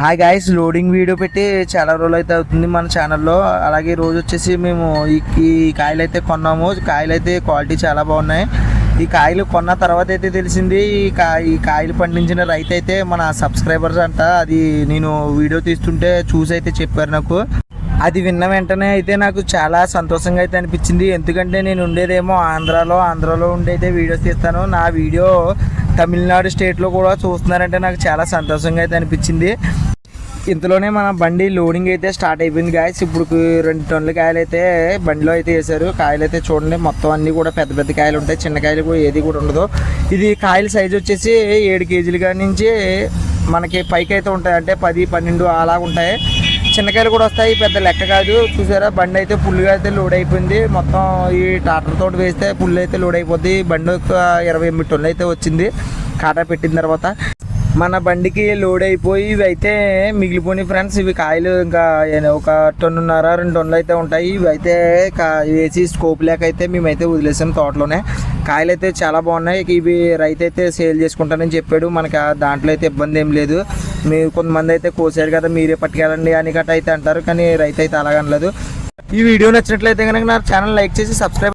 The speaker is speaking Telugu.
హాయ్ గాయస్ లోడింగ్ వీడియో పెట్టి చాలా రోజులు అయితే అవుతుంది మన ఛానల్లో అలాగే రోజు వచ్చేసి మేము ఈ కాయలు అయితే కొన్నాము. కాయలు అయితే క్వాలిటీ చాలా బాగున్నాయి. ఈ కాయలు కొన్న తర్వాత అయితే తెలిసింది ఈ కా ఈ కాయలు పండించిన రైతు అయితే మన సబ్స్క్రైబర్స్ అంట అది నేను వీడియో తీస్తుంటే చూసి అయితే చెప్పారు నాకు. అది విన్న వెంటనే అయితే నాకు చాలా సంతోషంగా అయితే అనిపించింది. ఎందుకంటే నేను ఉండేదేమో ఆంధ్రాలో ఆంధ్రాలో ఉండి అయితే వీడియోస్ తీస్తాను. నా వీడియో తమిళనాడు స్టేట్లో కూడా చూస్తున్నారంటే నాకు చాలా సంతోషంగా అయితే అనిపించింది. ఇంతలోనే మన బండి లోడింగ్ అయితే స్టార్ట్ అయిపోయింది గాయస్ ఇప్పుడు రెండు టన్నుల కాయలు అయితే బండిలో అయితే వేసారు కాయలు అయితే చూడండి మొత్తం అన్నీ కూడా పెద్ద పెద్ద కాయలు ఉంటాయి. చిన్న కాయలు కూడా ఏది కూడా ఉండదు. ఇది కాయల సైజ్ వచ్చేసి ఏడు కేజీలు కాడి నుంచి మనకి పైకి అయితే ఉంటాయి. అంటే పది పన్నెండు అలా ఉంటాయి. చిన్నకాయలు కూడా వస్తాయి. పెద్ద లెక్క కాదు. చూసారా? బండి అయితే ఫుల్గా అయితే లోడ్ అయిపోయింది. మొత్తం ఈ టాటర్ తోటి వేస్తే ఫుల్ అయితే లోడ్ అయిపోద్ది. బండి ఒక ఇరవై ఎనిమిది టన్నులు అయితే వచ్చింది. కాటా పెట్టిన తర్వాత మన బండికి లోడ్ అయిపోయి ఇవి అయితే మిగిలిపోయినాయి ఫ్రెండ్స్. ఇవి కాయలు ఇంకా ఒక టన్నున్నర రెండు టన్నులు అయితే ఉంటాయి. ఇవి అయితే వేసి స్కోప్ లేక అయితే మేమైతే వదిలేసాం తోటలోనే. కాయలు అయితే చాలా బాగున్నాయి. ఇవి రైతు అయితే సేల్ చేసుకుంటానని చెప్పాడు. మనకి దాంట్లో అయితే ఇబ్బంది ఏం లేదు. మీరు కొంతమంది అయితే కోసారు కదా మీరే పట్టుకెళ్ళండి అని గట్ట అయితే అంటారు. కానీ రైతు అయితే అలాగనలేదు. ఈ వీడియో నచ్చినట్లయితే కనుక నా ఛానల్ లైక్ చేసి సబ్స్క్రైబ్